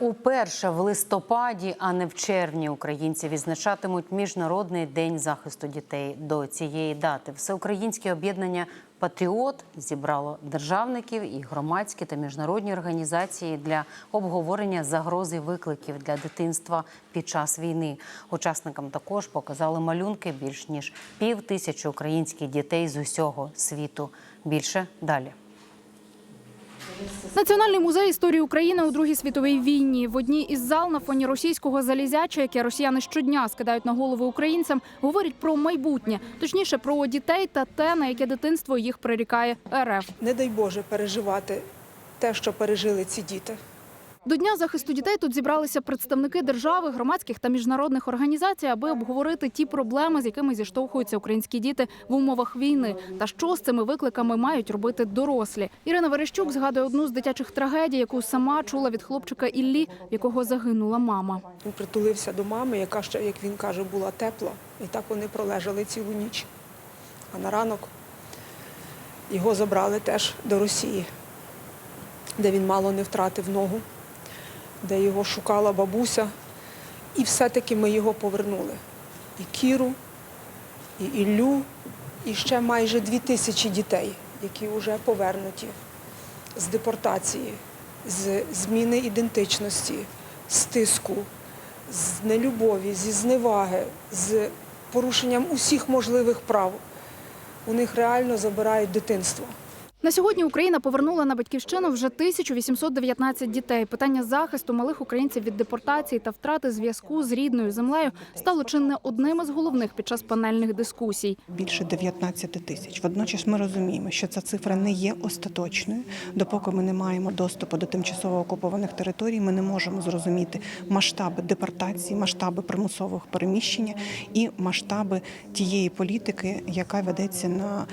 Уперше в листопаді, а не в червні, українці відзначатимуть Міжнародний день захисту дітей. До цієї дати всеукраїнське об'єднання Патріот зібрало державників і громадські та міжнародні організації для обговорення загрози викликів для дитинства під час війни. Учасникам також показали малюнки більш ніж пів тисячі українських дітей з усього світу. Більше далі. Національний музей історії України у Другій світовій війні в одній із зал на фоні російського залізяча, яке росіяни щодня скидають на голови українцям, говорять про майбутнє, точніше про дітей та те, на яке дитинство їх прирікає РФ. не дай Боже переживати те, що пережили ці діти. До дня захисту дітей тут зібралися представники держави, громадських та міжнародних організацій, аби обговорити ті проблеми, з якими зіштовхуються українські діти в умовах війни, та що з цими викликами мають робити дорослі. Ірина Верещук згадує одну з дитячих трагедій, яку сама чула від хлопчика Іллі, в якого загинула мама. Він притулився до мами, яка ще, як він каже, була тепла. І так вони пролежали цілу ніч. А на ранок його забрали теж до Росії, де він мало не втратив ногу, де його шукала бабуся. І все-таки ми його повернули. І Кіру, і Іллю, і ще майже дві тисячі дітей, які вже повернуті з депортації, з зміни ідентичності, з тиску, з нелюбові, зі зневаги, з порушенням усіх можливих прав. У них реально забирають дитинство. На сьогодні Україна повернула на батьківщину вже 1819 дітей. Питання захисту малих українців від депортації та втрати зв'язку з рідною землею стало чи не одним із головних під час панельних дискусій. більше 19 тисяч. Водночас ми розуміємо, що ця цифра не є остаточною. Допоки ми не маємо доступу до тимчасово окупованих територій, ми не можемо зрозуміти масштаби депортації, масштаби примусового переміщення і масштаби тієї політики, яка ведеться на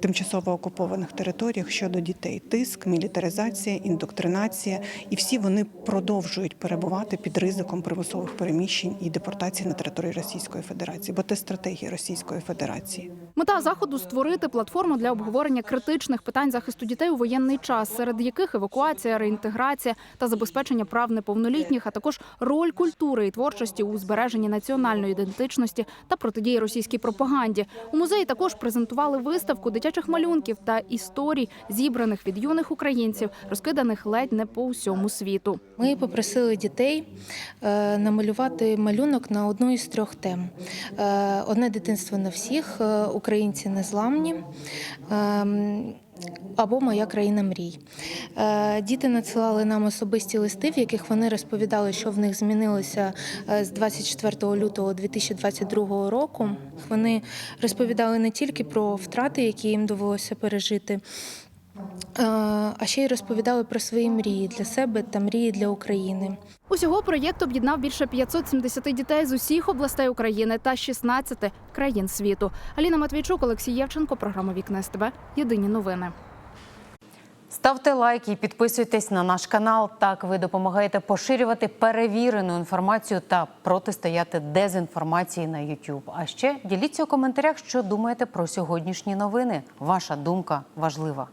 тимчасово окупованих територіях щодо дітей. Тиск, мілітаризація, індоктринація, і всі вони продовжують перебувати під ризиком примусових переміщень і депортації на території Російської Федерації, бо це стратегія Російської Федерації. Мета заходу створити платформу для обговорення критичних питань захисту дітей у воєнний час, серед яких евакуація, реінтеграція та забезпечення прав неповнолітніх, а також роль культури і творчості у збереженні національної ідентичності та протидії російській пропаганді. У музеї також презентували виставку дитячих малюнків та історій, зібраних від юних українців, розкиданих ледь не по усьому світу. Ми попросили дітей е, намалювати малюнок на одну із трьох тем: Е, одне дитинство на всіх, е, українці незламні. ем, Або Моя країна мрій. Е, Діти надсилали нам особисті листи, в яких вони розповідали, що в них змінилося е, з 24 лютого 2022 року. Вони розповідали не тільки про втрати, які їм довелося пережити, а ще й розповідали про свої мрії для себе та мрії для України. Усього проєкт об'єднав більше 570 дітей з усіх областей України та 16 країн світу. Аліна Матвійчук, Олексій Євченко, програма Вікна СТБ. Єдині новини. Ставте лайк і підписуйтесь на наш канал. Так ви допомагаєте поширювати перевірену інформацію та протистояти дезінформації на YouTube. А ще діліться у коментарях, що думаєте про сьогоднішні новини. Ваша думка важлива.